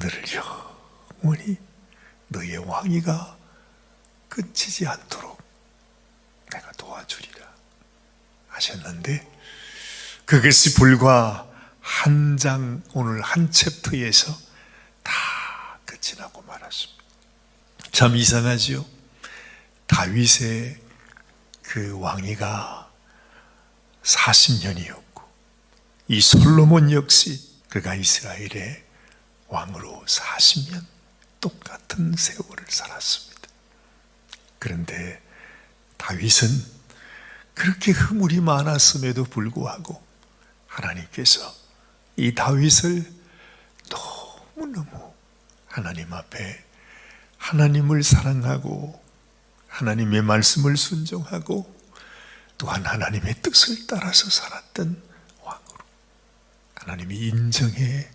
너를 영원히 너의 왕위가 끝이지 않도록 내가 도와주리라 하셨는데 그것이 불과 한 장 오늘 한 챕터에서 다 끝이 나고 말았습니다. 참 이상하지요. 다윗의 그 왕위가 40년이었고 이 솔로몬 역시 그가 이스라엘의 왕으로 40년 똑같은 세월을 살았습니다. 그런데 다윗은 그렇게 흐물이 많았음에도 불구하고 하나님께서 이 다윗을 너무너무 하나님 앞에 하나님을 사랑하고 하나님의 말씀을 순종하고 또한 하나님의 뜻을 따라서 살았던 왕으로 하나님이 인정해